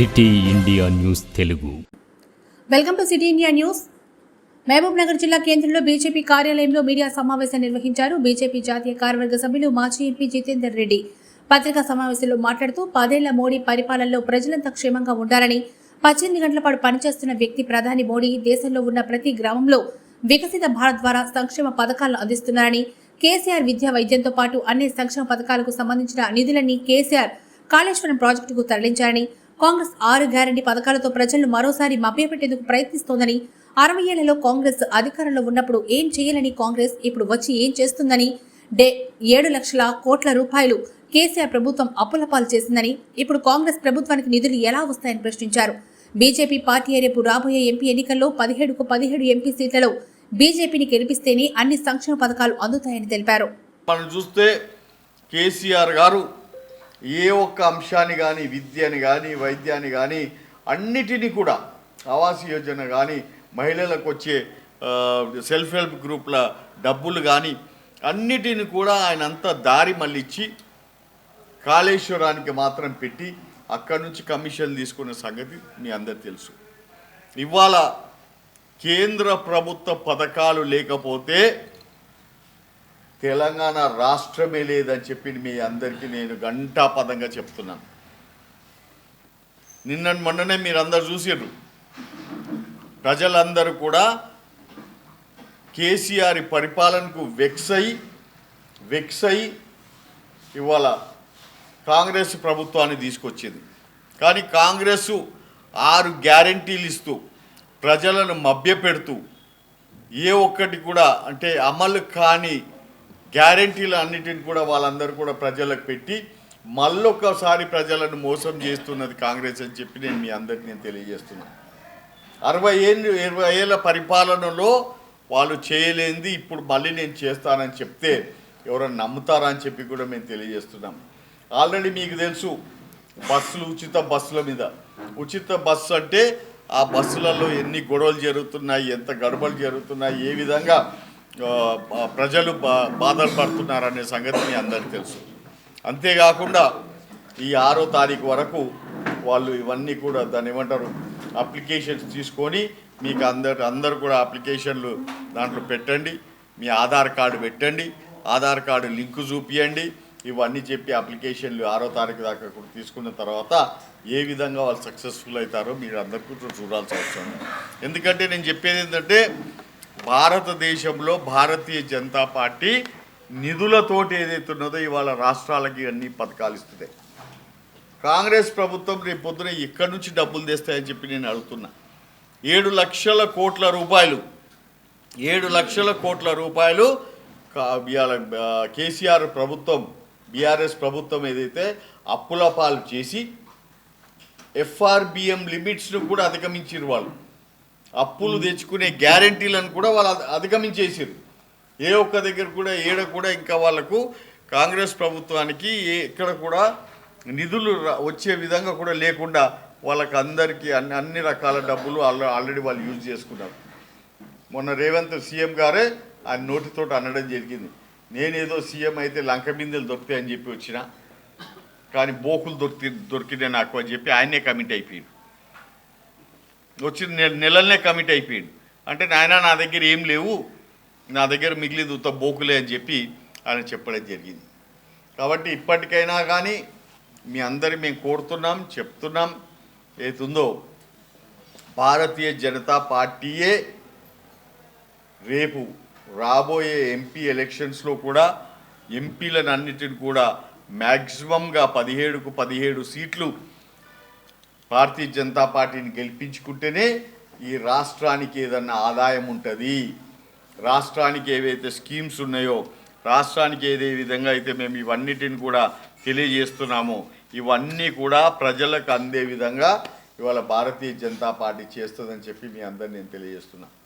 City India News Telugu. Welcome to City India News. Mahabubnagar జిల్లా కేంద్రంలో BJP కార్యాలయంలో media సమావేశం నిర్వహించారు బీజేపీ జాతీయ కార్యవర్గ సభ్యులు మాజీ ఎంపీ జితేందర్ రెడ్డి. పత్రికా సమావేశంలో మాట్లాడుతూ పదేళ్ళ మోడీ పరిపాలనలో ప్రజలంతా క్షేమంగా ఉండాలని పద్దెనిమిది గంటల పాటు పనిచేస్తున్న వ్యక్తి ప్రధాని మోడీ దేశంలో ఉన్న ప్రతి గ్రామంలో వికసిత భారత్ ద్వారా సంక్షేమ పథకాలను అందిస్తున్నారని కేసీఆర్ విద్యా వైద్యంతో పాటు అన్ని సంక్షేమ పథకాలకు సంబంధించిన నిధులన్నీ కేసీఆర్ కాళేశ్వరం ప్రాజెక్టుకు తరలించారని కాంగ్రెస్ ఆరు గ్యారంటీ పథకాలతో ప్రజలను మరోసారి మభ్యపెట్టేందుకు ప్రయత్నిస్తోందని అరవై ఏళ్ళలో కాంగ్రెస్ అధికారంలో ఉన్నప్పుడు ఏం చేయాలని కాంగ్రెస్ ఇప్పుడు వచ్చి ఏం చేస్తుందని డే ఏడు లక్షల కోట్ల రూపాయలు కేసీఆర్ ప్రభుత్వం అప్పుల పాలు చేసిందని ఇప్పుడు కాంగ్రెస్ ప్రభుత్వానికి నిధులు ఎలా వస్తాయని ప్రశ్నించారు. బీజేపీ పార్టీ రేపు రాబోయే ఎంపీ ఎన్నికల్లో పదిహేడుకు పదిహేడు ఎంపీ సీట్లలో బీజేపీని గెలిపిస్తేనే అన్ని సంక్షేమ పథకాలు అందుతాయని తెలిపారు. మనం చూస్తే కేసీఆర్ గారు ఏ ఒక్క అంశాన్ని కానీ విద్యని కానీ వైద్యాన్ని కానీ అన్నిటినీ కూడా ఆవాస్ యోజన కానీ మహిళలకు వచ్చే సెల్ఫ్ హెల్ప్ గ్రూప్ల డబ్బులు కానీ అన్నిటిని కూడా ఆయన అంతా దారి మళ్ళిచ్చి కాళేశ్వరానికి మాత్రం పెట్టి అక్కడి నుంచి కమిషన్ తీసుకున్న సంగతి మీ అందరు తెలుసు. ఇవాళ కేంద్ర ప్రభుత్వ పథకాలు లేకపోతే తెలంగాణ రాష్ట్రమే లేదని చెప్పి మీ అందరికీ నేను గంటాపదంగా చెప్తున్నాను. నిన్న మొన్ననే మీరందరు చూసారు ప్రజలందరూ కూడా కేసీఆర్ పరిపాలనకు వెక్స్ అయి వెక్స్ అయి ఇవాళ కాంగ్రెస్ ప్రభుత్వాన్ని తీసుకొచ్చింది. కానీ కాంగ్రెస్ ఆరు గ్యారంటీలు ఇస్తూ ప్రజలను మభ్యపెడుతూ ఏ ఒక్కటి కూడా అంటే అమలు కాని గ్యారంటీలు అన్నిటిని కూడా వాళ్ళందరూ కూడా ప్రజలకు పెట్టి మళ్ళొక్కసారి ప్రజలను మోసం చేస్తున్నది కాంగ్రెస్ అని చెప్పి నేను మీ అందరికి నేను తెలియజేస్తున్నాను. అరవై ఏళ్ళు ఇరవై ఏళ్ళ పరిపాలనలో వాళ్ళు చేయలేనిది ఇప్పుడు మళ్ళీ నేను చేస్తానని చెప్తే ఎవరైనా నమ్ముతారా అని చెప్పి కూడా మేము తెలియజేస్తున్నాం. ఆల్రెడీ మీకు తెలుసు బస్సులు ఉచిత బస్సుల మీద. ఉచిత బస్సు అంటే ఆ బస్సులలో ఎన్ని గొడవలు జరుగుతున్నాయి ఎంత గడబలు జరుగుతున్నాయి ఏ విధంగా ప్రజలు బా బాధలు పడుతున్నారనే సంగతి మీ అందరికీ తెలుసు. అంతేకాకుండా ఈ ఆరో తారీఖు వరకు వాళ్ళు ఇవన్నీ కూడా దాన్ని ఏమంటారు అప్లికేషన్స్ తీసుకొని మీకు అందరు అందరు కూడా అప్లికేషన్లు దాంట్లో పెట్టండి మీ ఆధార్ కార్డు పెట్టండి ఆధార్ కార్డు లింకు చూపియండి ఇవన్నీ చెప్పి అప్లికేషన్లు ఆరో తారీఖు దాకా కూడా తీసుకున్న తర్వాత ఏ విధంగా వాళ్ళు సక్సెస్ఫుల్ అవుతారో మీరు అందరికీ చూడాల్సి వస్తుంది ఎందుకంటే నేను చెప్పేది ఏంటంటే భారతదేశంలో భారతీయ జనతా పార్టీ నిధులతోటి ఏదైతే ఉన్నదో ఇవాళ రాష్ట్రాలకి అన్ని పథకాలు ఇస్తుంది. కాంగ్రెస్ ప్రభుత్వం రేపు పొద్దున ఎక్కడి నుంచి డబ్బులు తెస్తాయని చెప్పి నేను అడుగుతున్నా. ఏడు లక్షల కోట్ల రూపాయలు ఏడు లక్షల కోట్ల రూపాయలు కేసీఆర్ ప్రభుత్వం బీఆర్ఎస్ ప్రభుత్వం ఏదైతే అప్పుల పాలు చేసి ఎఫ్ఆర్బిఎం లిమిట్స్ను కూడా అధిగమించారు వాళ్ళు. అప్పులు తెచ్చుకునే గ్యారంటీలను కూడా వాళ్ళు అధిగమించేసారు ఏ ఒక్క దగ్గర కూడా ఏడ కూడా ఇంకా వాళ్ళకు కాంగ్రెస్ ప్రభుత్వానికి ఇక్కడ ఎక్కడ కూడా నిధులు రా- వచ్చే విధంగా కూడా లేకుండా వాళ్ళకి అందరికీ అన్ని అన్ని రకాల డబ్బులు ఆల్రెడీ వాళ్ళు యూజ్ చేసుకున్నారు. మొన్న రేవంత్ సీఎం గారే ఆయన నోటితోటి అనడం జరిగింది. నేనేదో సీఎం అయితే లంక బిందెలు దొరుకుతాయని చెప్పి వచ్చిన కానీ బోకులు దొరికి దొరికినాయి నాకు అని చెప్పి ఆయనే కమిట్ అయిపోయింది వచ్చిన నెల నెలలనే కమిట్ అయిపోయింది అంటే నాయన నా దగ్గర ఏం లేవు నా దగ్గర మిగిలింది ఉత్త బోకులే అని చెప్పి ఆయన చెప్పడం జరిగింది. కాబట్టి ఇప్పటికైనా కానీ మీ అందరి మేము కోరుతున్నాం చెప్తున్నాం ఏతుందో భారతీయ జనతా పార్టీయే రేపు రాబోయే ఎంపీ ఎలక్షన్స్లో కూడా ఎంపీలను అన్నిటిని కూడా మ్యాక్సిమంగా పదిహేడుకు పదిహేడు సీట్లు భారతీయ జనతా పార్టీని గెలిపించుకుంటేనే ఈ రాష్ట్రానికి ఏదన్నా ఆదాయం ఉంటుంది. రాష్ట్రానికి ఏవైతే స్కీమ్స్ ఉన్నాయో రాష్ట్రానికి ఏదే విధంగా అయితే మేము ఇవన్నిటిని కూడా తెలియజేస్తున్నామో ఇవన్నీ కూడా ప్రజలకు అందే విధంగా ఇవాళ భారతీయ జనతా పార్టీ చేస్తుందని చెప్పి మీ అందరిని నేను తెలియజేస్తున్నాను